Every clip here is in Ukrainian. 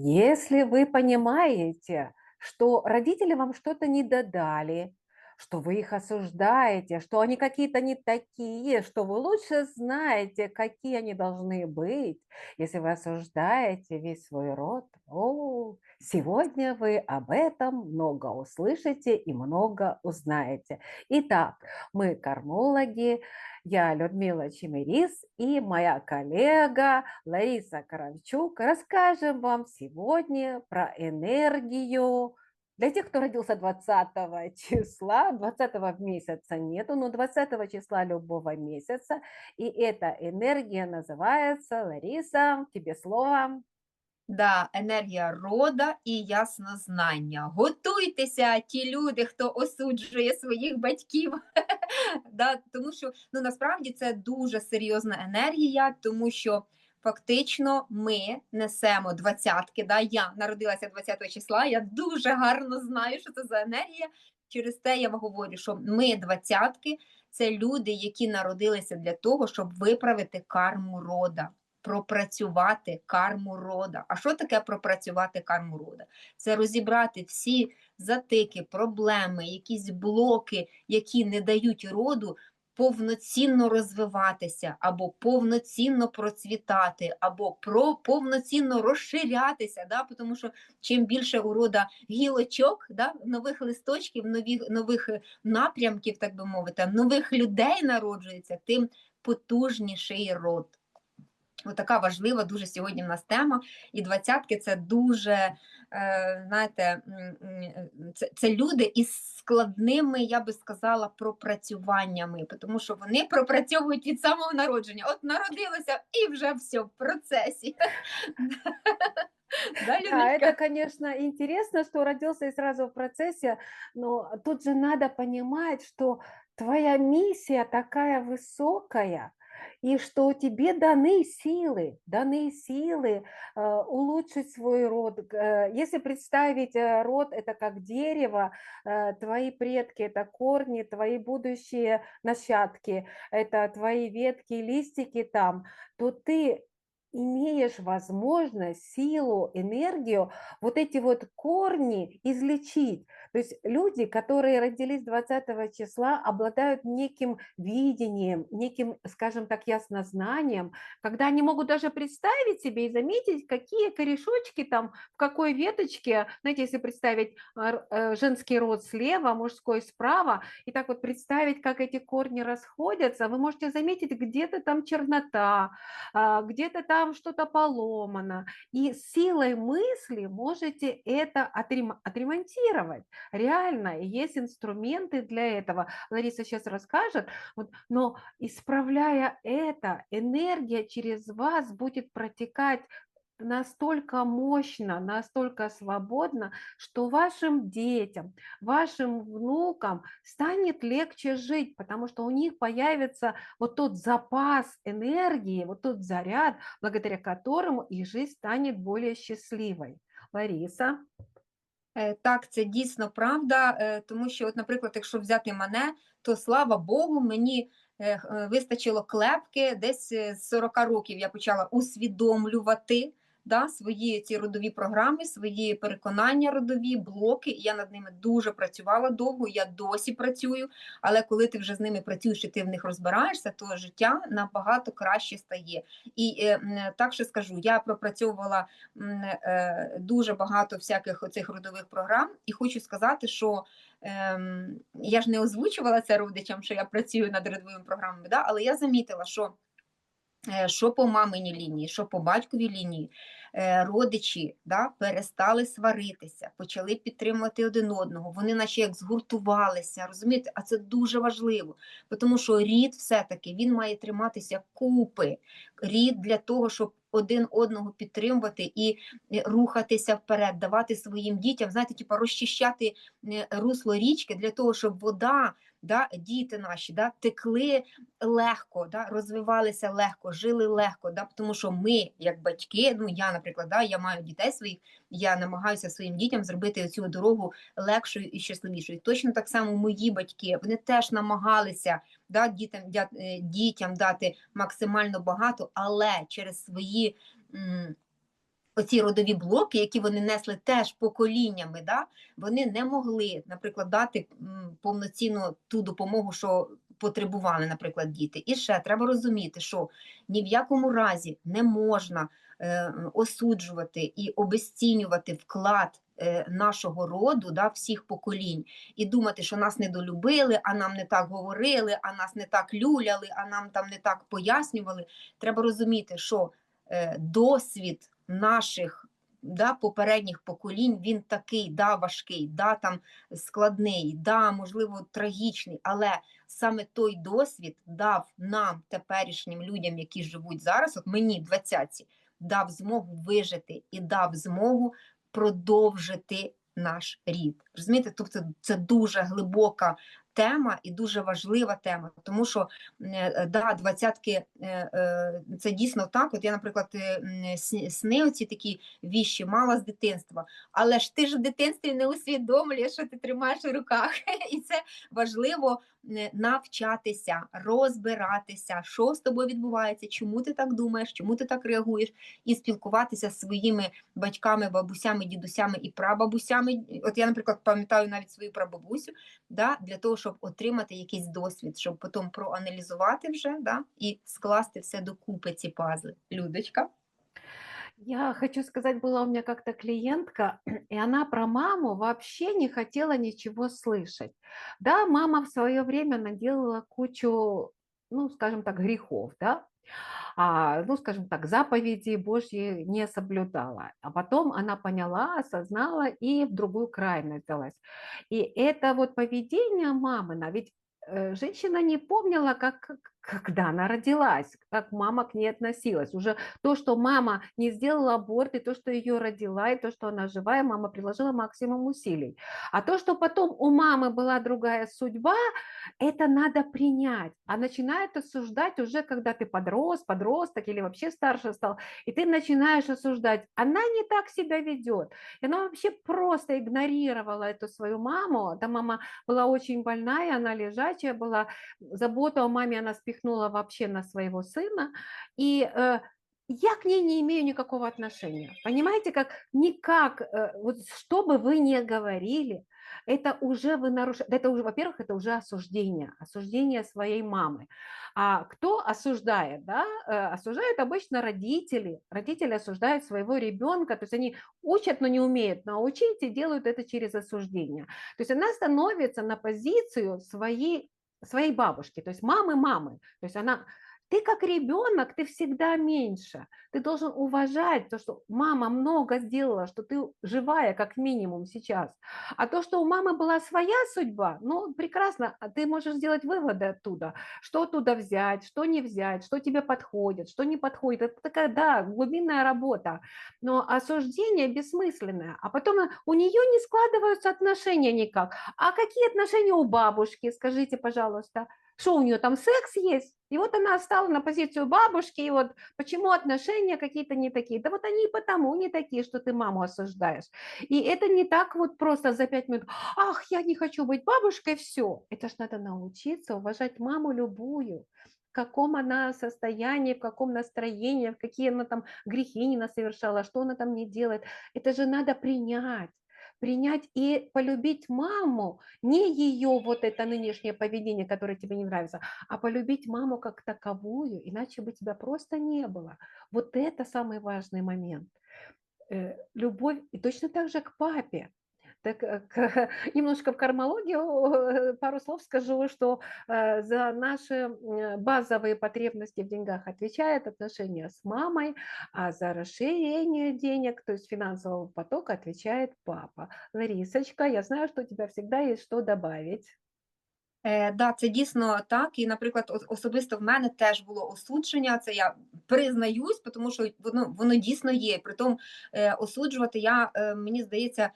Если вы понимаете, что родители вам что-то не додали, что вы их осуждаете, что они какие-то не такие, что вы лучше знаете, какие они должны быть. Если вы осуждаете весь свой род, о, сегодня вы об этом много услышите и много узнаете. Итак, мы кармологи, я Людмила Чемерис и моя коллега Лариса Коровчук расскажем вам сегодня про энергию, для тех, кто родился 20 числа, 20 месяца нету, но 20 числа любого месяца, и эта энергия называется, Лариса, тебе слово. Да, енергія рода і яснознання. Готуйтеся, ті люди, хто осуджує своїх батьків. да, Тому що ну, насправді це дуже серйозна енергія, тому що фактично ми несемо двадцятки. Да? Я народилася 20 числа, я дуже гарно знаю, що це за енергія. Через те я вам говорю, що ми двадцятки це люди, які народилися для того, щоб виправити карму рода. Пропрацювати карму рода. А що таке пропрацювати карму рода? Це розібрати всі затики, проблеми, якісь блоки, які не дають роду повноцінно розвиватися, або повноцінно процвітати, або про повноцінно розширятися. Да? Тому що чим більше урода гілочок, да? нових листочків, нових, нових напрямків, так би мовити, нових людей народжується, тим потужніший род. Отака важлива дуже сьогодні в нас тема. І двадцятки це дуже, е, знаєте, це це люди із складними, я би сказала, пропрацюваннями, тому що вони пропрацьовують від самого народження. От народилося і вже все в процесі. Да, да, это, конечно, интересно, что родился и сразу в процессе, но тут же надо понимать, что твоя миссия такая высокая, и что тебе даны силы, даны силы э, улучшить свой род. Э, если представить э, род это как дерево, твои предки это корни, твои будущие нащадки, это твои ветки, листики там, то ты имеешь возможность, силу, энергию вот эти вот корни излечить. То есть люди, которые родились 20 числа, обладают неким видением, неким, скажем так, яснознанием, когда они могут даже представить себе и заметить, какие корешочки там, в какой веточке, знаете, если представить э, женский род слева, мужской справа, и так вот представить, как эти корни расходятся, вы можете заметить, где-то там чернота, а, где-то там там что-то поломано. И силой мысли можете это отремонтировать. Реально, есть инструменты для этого. Лариса сейчас расскажет. Вот, но исправляя это, энергия через вас будет протекать настолько мощно, настолько свободно, что вашим детям, вашим внукам станет легче жить, потому что у них появится вот тот запас энергии, вот тот заряд, благодаря которому их жизнь станет более счастливой. Лариса. Так, це дійсно правда, тому що, от, наприклад, якщо взяти мене, то слава Богу, мені вистачило клепки, десь з 40 років я почала усвідомлювати да, свої ці родові програми, свої переконання родові, блоки. Я над ними дуже працювала довго, я досі працюю, але коли ти вже з ними працюєш і ти в них розбираєшся, то життя набагато краще стає. І е, так що скажу, я пропрацьовувала е, дуже багато всяких оцих родових програм, і хочу сказати, що. Ем, я ж не озвучувала це родичам, що я працюю над родовими програмами, да? але я замітила, що що по маминій лінії, що по батьковій лінії, е, родичі да, перестали сваритися, почали підтримувати один одного. Вони, наче як згуртувалися, розумієте? А це дуже важливо, тому що рід все-таки він має триматися купи. Рід для того, щоб один одного підтримувати і е, рухатися вперед, давати своїм дітям, знаєте, типу розчищати русло річки для того, щоб вода да, діти наші да, текли легко, да, розвивалися легко, жили легко, да, тому що ми, як батьки, ну я, наприклад, да, я маю дітей своїх, я намагаюся своїм дітям зробити цю дорогу легшою і щасливішою. Точно так само мої батьки вони теж намагалися да, дітям, е, дітям дати максимально багато, але через свої. Оці родові блоки, які вони несли теж поколіннями, да, вони не могли, наприклад, дати м, повноцінну ту допомогу, що потребували, наприклад, діти. І ще треба розуміти, що ні в якому разі не можна е, осуджувати і обесцінювати вклад е, нашого роду, да, всіх поколінь, і думати, що нас недолюбили, а нам не так говорили, а нас не так люляли, а нам там не так пояснювали. Треба розуміти, що е, досвід наших да, попередніх поколінь він такий, да, важкий, да, там складний, да, можливо, трагічний, але саме той досвід дав нам, теперішнім людям, які живуть зараз, от мені, двадцятці, дав змогу вижити і дав змогу продовжити наш рід. Розумієте, тобто це дуже глибока тема і дуже важлива тема, тому що е, да, двадцятки е, е, це дійсно так. От я, наприклад, сни оці такі віщі мала з дитинства, але ж ти ж в дитинстві не усвідомлюєш, що ти тримаєш у руках, і це важливо навчатися, розбиратися, що з тобою відбувається, чому ти так думаєш, чому ти так реагуєш, і спілкуватися з своїми батьками, бабусями, дідусями і прабабусями. От я, наприклад, пам'ятаю навіть свою прабабусю, да, для того, щоб отримати якийсь досвід, щоб потім проаналізувати вже да, і скласти все докупи ці пазли. Людочка. Я хочу сказать, была у меня как-то клиентка, и она про маму вообще не хотела ничего слышать. Да, мама в свое время наделала кучу, ну, скажем так, грехов, да, а, ну, скажем так, заповеди Божьи не соблюдала. А потом она поняла, осознала и в другую крайность далась. И это вот поведение мамы, ведь э, женщина не помнила, как, как- когда она родилась, как мама к ней относилась. Уже то, что мама не сделала аборт, и то, что ее родила, и то, что она живая, мама приложила максимум усилий. А то, что потом у мамы была другая судьба, это надо принять. А начинает осуждать уже, когда ты подрос, подросток или вообще старше стал, и ты начинаешь осуждать. Она не так себя ведет. И она вообще просто игнорировала эту свою маму. Да, мама была очень больная, она лежачая была. Заботу о маме она спихнула вообще на своего сына. И э, я к ней не имею никакого отношения. Понимаете, как никак, э, вот что бы вы ни говорили, это уже вы нарушаете, это уже, во-первых, это уже осуждение, осуждение своей мамы. А кто осуждает, да? Э, Осуждают обычно родители. Родители осуждают своего ребенка, то есть они учат, но не умеют научить и делают это через осуждение. То есть она становится на позицию своей, своей бабушки, то есть мамы-мамы. То есть она ты как ребенок, ты всегда меньше. Ты должен уважать то, что мама много сделала, что ты живая как минимум сейчас. А то, что у мамы была своя судьба, ну, прекрасно, а ты можешь сделать выводы оттуда. Что оттуда взять, что не взять, что тебе подходит, что не подходит. Это такая, да, глубинная работа. Но осуждение бессмысленное. А потом э, у нее не складываются отношения никак. А какие отношения у бабушки, скажите, пожалуйста? Что у нее там секс есть? И вот она стала на позицию бабушки, и вот почему отношения какие-то не такие? Да вот они и потому не такие, что ты маму осуждаешь. И это не так вот просто за пять минут, ах, я не хочу быть бабушкой, все. Это ж надо научиться уважать маму любую, в каком она состоянии, в каком настроении, в какие она там грехи не совершала, что она там не делает. Это же надо принять принять и полюбить маму, не ее вот это нынешнее поведение, которое тебе не нравится, а полюбить маму как таковую, иначе бы тебя просто не было. Вот это самый важный момент. Э, Любовь, и точно так же к папе. Так э, к- немножко в кармологию э, пару слов скажу, что э, за наши м, базовые потребности в деньгах отвечает отношения с мамой, а за расширение денег, то есть финансового потока, отвечает папа. Ларисочка, я знаю, что у тебя всегда есть что добавить. Е, да, це дійсно так. І, наприклад, ос- особисто в мене теж було осудження. Це я признаюсь, тому що воно воно дійсно є. Притом е, осуджувати я, е, мені здається, е,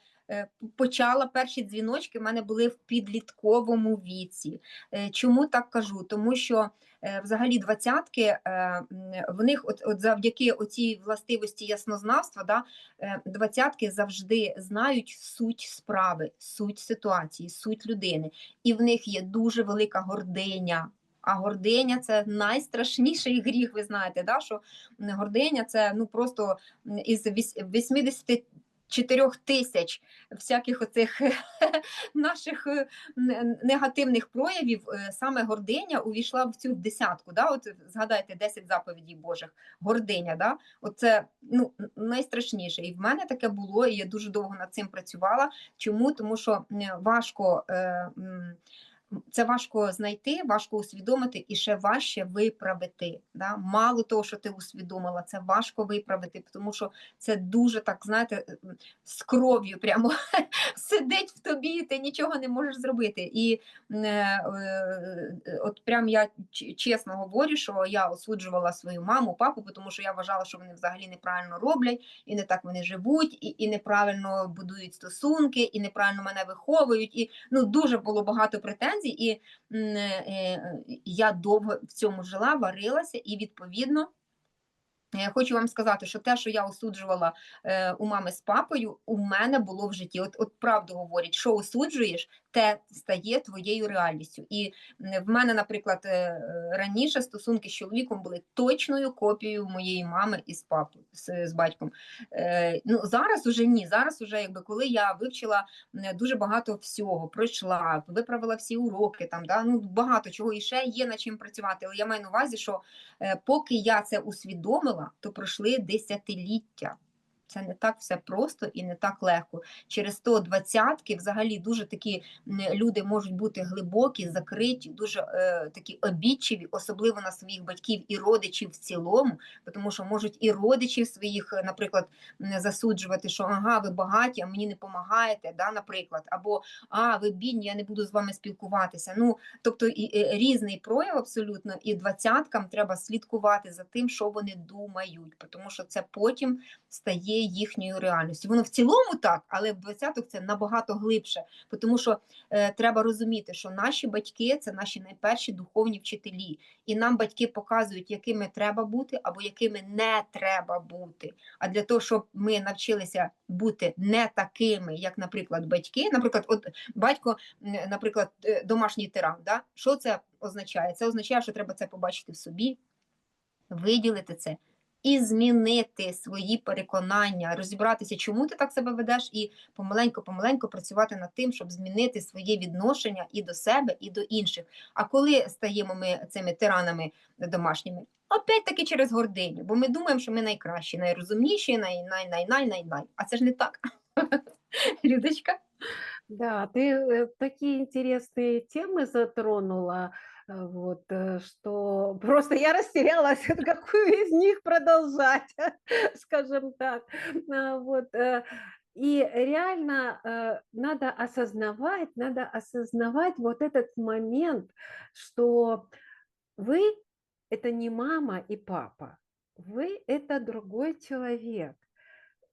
почала перші дзвіночки в мене були в підлітковому віці. Е, Чому так кажу? Тому що е, взагалі двадцятки е, в них, от, от завдяки оцій властивості яснознавства, да, е, двадцятки завжди знають суть справи, суть ситуації, суть людини і в них є дуже велика гординя. А гординя це найстрашніший гріх. Ви знаєте, да? що гординя це ну просто із 80 чотирьох тисяч всяких оцих наших е, негативних проявів, е, саме гординя увійшла в цю десятку. Да? От Згадайте 10 заповідей Божих, гординя. Да? Оце ну, найстрашніше. І в мене таке було, і я дуже довго над цим працювала. Чому? Тому що важко. Е, це важко знайти, важко усвідомити і ще важче виправити. Да? Мало того, що ти усвідомила, це важко виправити, тому що це дуже так, знаєте, з кров'ю прямо сидить в тобі, ти нічого не можеш зробити. І е, е, от прям я чесно говорю, що я осуджувала свою маму, папу, тому що я вважала, що вони взагалі неправильно роблять, і не так вони живуть, і і неправильно будують стосунки, і неправильно мене виховують. І ну дуже було багато претензій наразі, і е, я довго в цьому жила, варилася, і відповідно. Хочу вам сказати, що те, що я осуджувала е, у мами з папою, у мене було в житті. От от правду говорять, що осуджуєш, те стає твоєю реальністю. І в мене, наприклад, е, раніше стосунки з чоловіком були точною копією моєї мами із папою з, з батьком. Е, ну зараз уже ні. Зараз, уже якби коли я вивчила дуже багато всього, пройшла, виправила всі уроки, там да ну багато чого і ще є над чим працювати. Але я маю на увазі, що е, поки я це усвідомила, то пройшли десятиліття. Це не так все просто і не так легко. Через то двадцятки взагалі дуже такі люди можуть бути глибокі, закриті, дуже е, такі обідчиві, особливо на своїх батьків і родичів в цілому, тому що можуть і родичів своїх, е, наприклад, засуджувати, що ага, ви багаті, а мені не допомагаєте, да, наприклад, або а, ви бідні, я не буду з вами спілкуватися. Ну, Тобто і, і, різний прояв абсолютно, і двадцяткам треба слідкувати за тим, що вони думають, тому що це потім стає їхньою реальністю. Воно в цілому так, але в 20-х це набагато глибше, тому що е, треба розуміти, що наші батьки це наші найперші духовні вчителі, і нам батьки показують, якими треба бути або якими не треба бути. А для того, щоб ми навчилися бути не такими, як, наприклад, батьки, наприклад, от батько, наприклад, е, домашній тиран, да? що це означає? Це означає, що треба це побачити в собі, виділити це і змінити свої переконання, розібратися, чому ти так себе ведеш, і помаленьку-помаленьку працювати над тим, щоб змінити своє відношення і до себе, і до інших. А коли стаємо ми цими тиранами домашніми? Опять-таки через гординю, бо ми думаємо, що ми найкращі, найрозумніші, най, най, най, най, най, най. А це ж не так. Людочка. Да, ты э, такие интересные темы затронула. Э, вот, э, что просто я растерялась, какую из них продолжать, скажем так. А, вот, э, и реально надо осознавать, надо осознавать вот этот момент, что вы – это не мама и папа, вы – это другой человек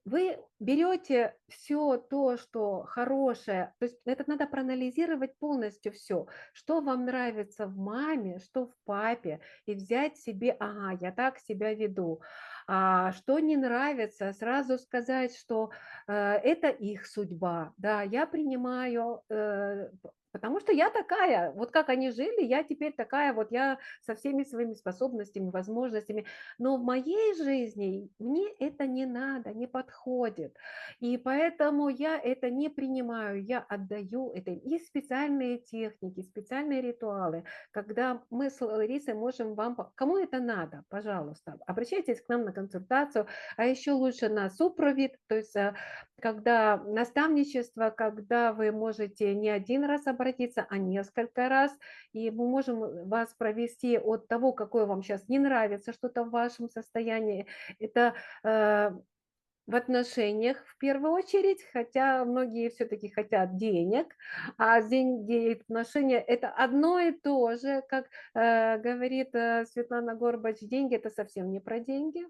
вы берете все то, что хорошее, то есть это надо проанализировать полностью все, что вам нравится в маме, что в папе, и взять себе, ага, я так себя веду, а что не нравится, сразу сказать, что э, это их судьба, да, я принимаю э, Потому что я такая, вот как они жили, я теперь такая, вот я со всеми своими способностями, возможностями. Но в моей жизни мне это не надо, не подходит. И поэтому я это не принимаю, я отдаю это. И специальные техники, специальные ритуалы, когда мы с Ларисой можем вам... Кому это надо, пожалуйста, обращайтесь к нам на консультацию, а еще лучше на супровид, то есть э, когда наставничество, когда вы можете не один раз обратиться, а несколько раз, и мы можем вас провести от того, какое вам сейчас не нравится, что-то в вашем состоянии. Это э, в отношениях в первую очередь, хотя многие все-таки хотят денег, а деньги и отношения это одно и то же, как э, говорит э, Светлана Горбач, деньги это совсем не про деньги,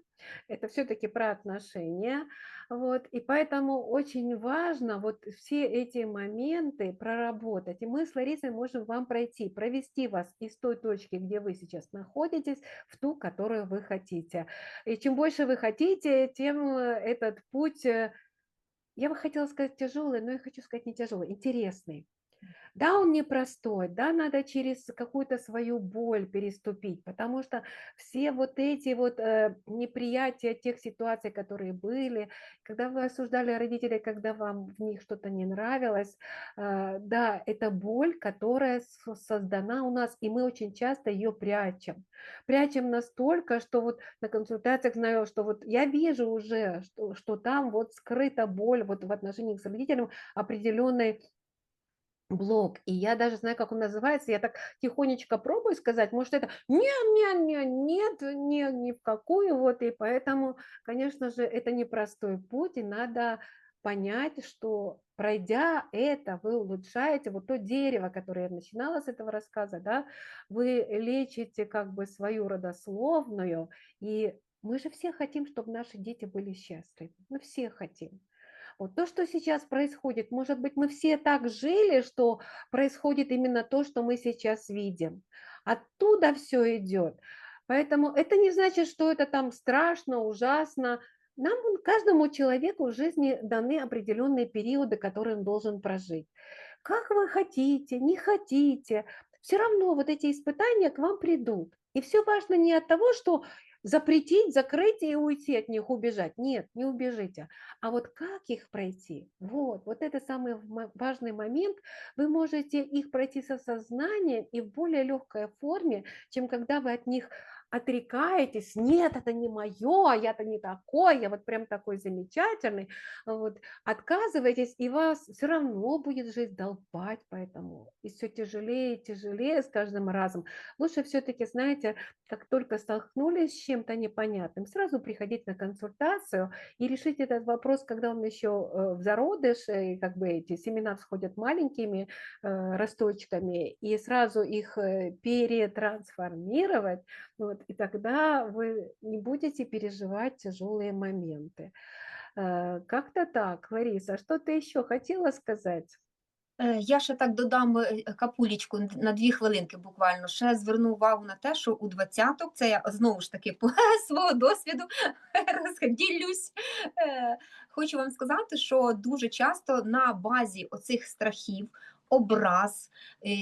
это все-таки про отношения, вот, и поэтому очень важно вот все эти моменты проработать, и мы с Ларисой можем вам пройти, провести вас из той точки, где вы сейчас находитесь, в ту, которую вы хотите, и чем больше вы хотите, тем э, это этот путь, э, я бы хотела сказать тяжелый, но я хочу сказать не тяжелый, интересный. Да, он непростой, да, надо через какую-то свою боль переступить, потому что все вот эти вот э, неприятия тех ситуаций, которые были, когда вы осуждали родителей, когда вам в них что-то не нравилось, э, да, это боль, которая со- создана у нас, и мы очень часто ее прячем. Прячем настолько, что вот на консультациях знаю, что вот я вижу уже, что, что там вот скрыта боль вот в отношениях с родителем определенной блок. И я даже знаю, как он называется. Я так тихонечко пробую сказать, может, это нет, нет, нет, нет, нет, ни в какую. Вот, и поэтому, конечно же, это непростой путь, и надо понять, что пройдя это, вы улучшаете вот то дерево, которое я начинала с этого рассказа, да, вы лечите как бы свою родословную, и мы же все хотим, чтобы наши дети были счастливы. Мы все хотим. Вот то, что сейчас происходит, может быть, мы все так жили, что происходит именно то, что мы сейчас видим. Оттуда все идет. Поэтому это не значит, что это там страшно, ужасно. Нам, каждому человеку в жизни даны определенные периоды, которые он должен прожить. Как вы хотите, не хотите, все равно вот эти испытания к вам придут. И все важно не от того, что запретить, закрыть и уйти от них, убежать. Нет, не убежите. А вот как их пройти? Вот, вот это самый важный момент. Вы можете их пройти со сознанием и в более легкой форме, чем когда вы от них отрекаетесь, нет, это не мое, а я-то не такой, я вот прям такой замечательный, вот, отказываетесь, и вас все равно будет жизнь долбать поэтому, и все тяжелее и тяжелее с каждым разом. Лучше все-таки, знаете, как только столкнулись с чем-то непонятным, сразу приходить на консультацию и решить этот вопрос, когда он еще э, в зародыше, и как бы эти семена всходят маленькими э, росточками, и сразу их э, перетрансформировать, вот, и тогда вы не будете переживать тяжелые моменты. Как-то так, Лариса, что ты еще хотела сказать? Е, я ще так додам е, капулічку на дві хвилинки буквально. Ще зверну увагу на те, що у двадцяток, це я знову ж таки по свого досвіду розділюсь. Е, хочу вам сказати, що дуже часто на базі оцих страхів, образ,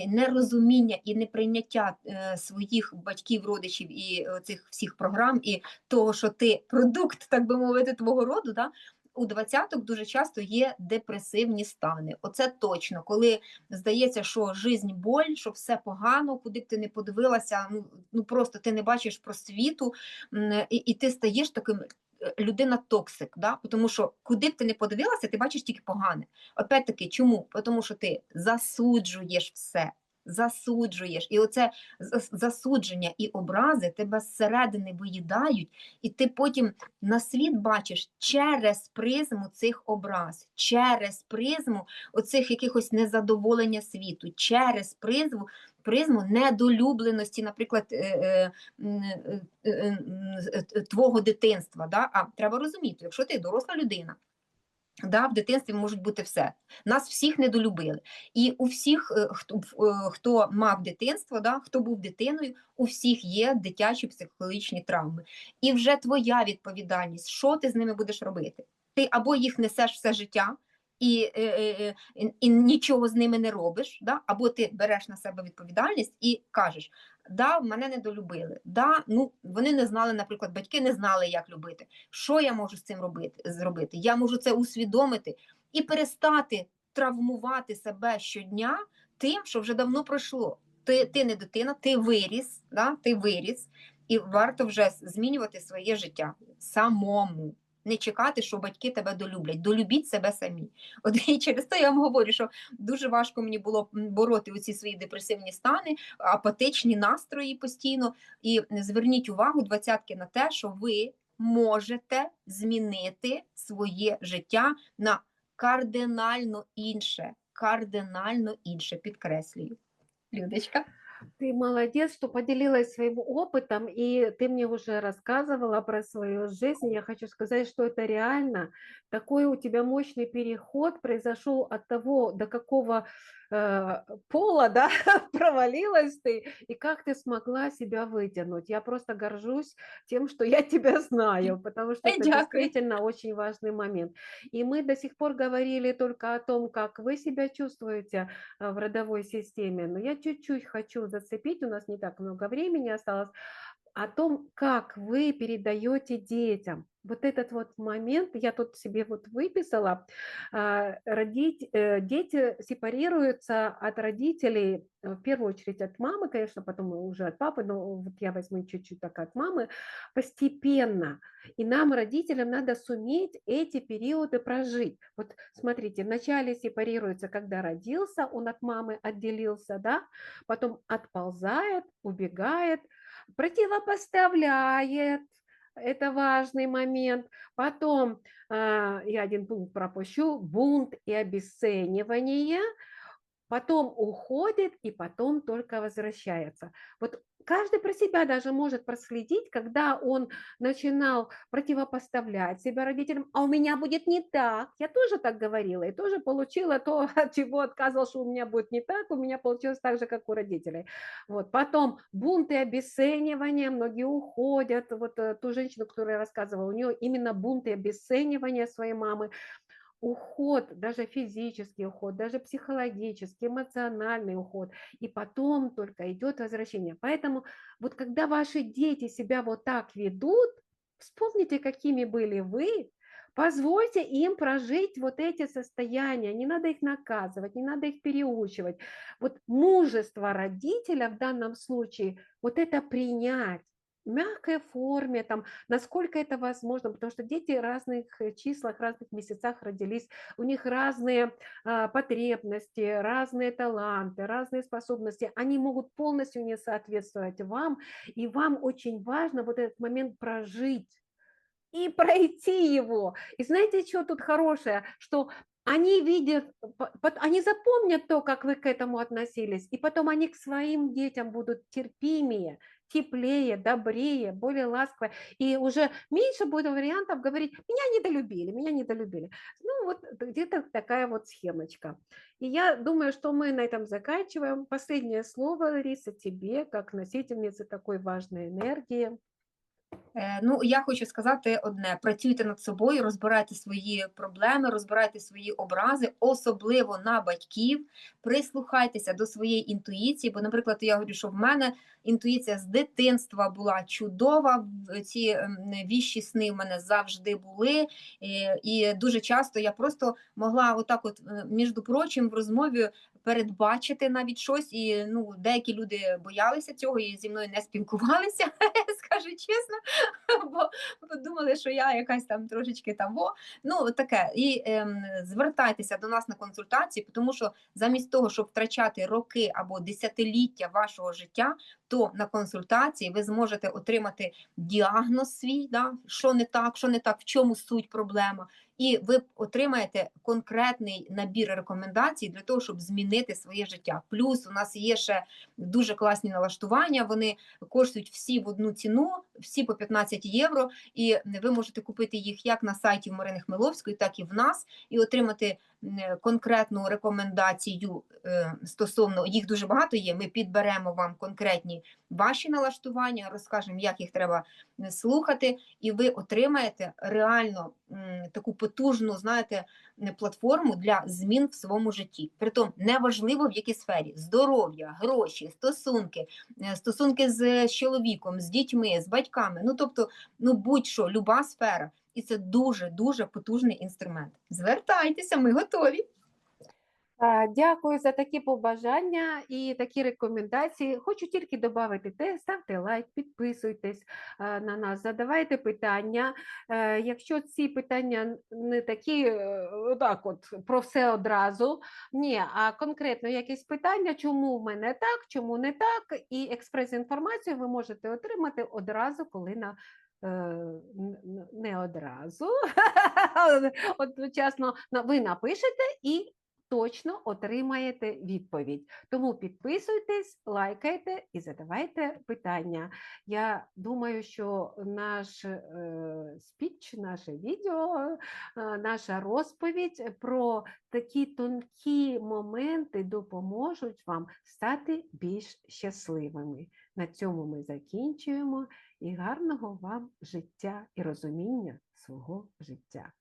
нерозуміння і неприйняття своїх батьків, родичів і цих всіх програм, і того, що ти продукт, так би мовити, твого роду. да, у двадцяток дуже часто є депресивні стани. Оце точно, коли здається, що жизнь боль, що все погано, куди б ти не подивилася, ну ну просто ти не бачиш просвіту, і і ти стаєш таким е, людина токсик, да? тому що куди б ти не подивилася, ти бачиш тільки погане. Опять таки, чому? Тому що ти засуджуєш все засуджуєш. І оце засудження і образи тебе зсередини виїдають, і ти потім на світ бачиш через призму цих образ, через призму оцих якихось незадоволення світу, через призму. Призму недолюбленості, наприклад, е, е, е, твого дитинства. Да? А треба розуміти, якщо ти доросла людина, Да, В дитинстві можуть бути все. Нас всіх недолюбили. І у всіх, е, хто е, хто мав дитинство, да, хто був дитиною, у всіх є дитячі психологічні травми. І вже твоя відповідальність, що ти з ними будеш робити? Ти або їх несеш все життя і і, і, і нічого з ними не робиш, да? або ти береш на себе відповідальність і кажеш, да, мене не долюбили, да, ну, вони не знали, наприклад, батьки не знали, як любити. Що я можу з цим робити? зробити? Я можу це усвідомити і перестати травмувати себе щодня тим, що вже давно пройшло. Ти ти не дитина, ти виріс, да? ти виріс, і варто вже змінювати своє життя самому не чекати, що батьки тебе долюблять. Долюбіть себе самі. От і через те я вам говорю, що дуже важко мені було бороти оці свої депресивні стани, апатичні настрої постійно. І зверніть увагу, двадцятки, на те, що ви можете змінити своє життя на кардинально інше. Кардинально інше підкреслюю. Людочка. Ты молодец, что поделилась своим опытом, и ты мне уже рассказывала про свою жизнь. Я хочу сказать, что это реально. Такой у тебя мощный переход произошел от того, до какого пола, да, провалилась ты, и как ты смогла себя вытянуть. Я просто горжусь тем, что я тебя знаю, потому что Ой, это действительно очень важный момент. И мы до сих пор говорили только о том, как вы себя чувствуете а, в родовой системе, но я чуть-чуть хочу зацепить, у нас не так много времени осталось, о том, как вы передаете детям. Вот этот вот момент, я тут себе вот выписала, а, родить, э, дети сепарируются от родителей, э, в первую очередь от мамы, конечно, потом уже от папы, но вот я возьму чуть-чуть так от мамы, постепенно. И нам, родителям, надо суметь эти периоды прожить. Вот смотрите, вначале сепарируется, когда родился, он от мамы отделился, да, потом отползает, убегает, противопоставляет, это важный момент. Потом, а, я один пункт пропущу, бунт и обесценивание, потом уходит и потом только возвращается. Вот каждый про себя даже может проследить, когда он начинал противопоставлять себя родителям, а у меня будет не так. Я тоже так говорила и тоже получила то, от чего отказывал, что у меня будет не так, у меня получилось так же, как у родителей. Вот. Потом бунты, обесценивание, многие уходят. Вот э, ту женщину, которую я рассказывала, у нее именно бунты и обесценивание своей мамы уход, даже физический уход, даже психологический, эмоциональный уход, и потом только идет возвращение. Поэтому вот когда ваши дети себя вот так ведут, вспомните, какими были вы, позвольте им прожить вот эти состояния, не надо их наказывать, не надо их переучивать. Вот мужество родителя в данном случае, вот это принять, мягкой форме, там, насколько это возможно, потому что дети в разных э, числах, разных месяцах родились, у них разные а, потребности, разные таланты, разные способности, они могут полностью не соответствовать вам, и вам очень важно вот этот момент прожить и пройти его. И знаете, что тут хорошее, что они видят, они запомнят то, как вы к этому относились, и потом они к своим детям будут терпимее, теплее, добрее, более ласковые, и уже меньше будет вариантов говорить, меня недолюбили, меня недолюбили. Ну вот где-то такая вот схемочка. И я думаю, что мы на этом заканчиваем. Последнее слово, Лариса, тебе, как носительнице такой важной энергии. Е, Ну, я хочу сказати одне: працюйте над собою, розбирайте свої проблеми, розбирайте свої образи, особливо на батьків. Прислухайтеся до своєї інтуїції. Бо, наприклад, я говорю, що в мене інтуїція з дитинства була чудова. Ці ем, віщі сни в мене завжди були. Е, І дуже часто я просто могла, отак, от е, між прочим, в розмові передбачити навіть щось. І ну, деякі люди боялися цього і зі мною не спілкувалися, скажу чесно. бо, думали, що я якась там трошечки там. Ну таке. І ем, звертайтеся до нас на консультації, тому що замість того, щоб втрачати роки або десятиліття вашого життя, то на консультації ви зможете отримати діагноз свій, да, що не так, що не так, в чому суть проблема. І ви отримаєте конкретний набір рекомендацій для того, щоб змінити своє життя. Плюс у нас є ще дуже класні налаштування. Вони коштують всі в одну ціну, всі по 15 євро. І ви можете купити їх як на сайті Марини Хмеловської, так і в нас, і отримати конкретну рекомендацію е, стосовно їх дуже багато є. Ми підберемо вам конкретні ваші налаштування, розкажемо, як їх треба слухати, і ви отримаєте реально таку потужну, знаєте, е, платформу для змін в своєму житті. Притом неважливо в якій сфері: здоров'я, гроші, стосунки, е, стосунки з чоловіком, з дітьми, з батьками. Ну тобто, ну будь-що, люба сфера. І це дуже дуже потужний інструмент. Звертайтеся, ми готові. Дякую за такі побажання і такі рекомендації. Хочу тільки додати те, ставте лайк, підписуйтесь на нас, задавайте питання. Е, Якщо ці питання не такі, е, так от про все одразу, ні, а конкретно якісь питання, чому в мене так, чому не так, і експрес-інформацію ви можете отримати одразу, коли на е, не одразу. Одночасно ви напишете і точно отримаєте відповідь. Тому підписуйтесь, лайкайте і задавайте питання. Я думаю, що наш е, спіч, наше відео, е, наша розповідь про такі тонкі моменти допоможуть вам стати більш щасливими. На цьому ми закінчуємо і гарного вам життя і розуміння свого життя.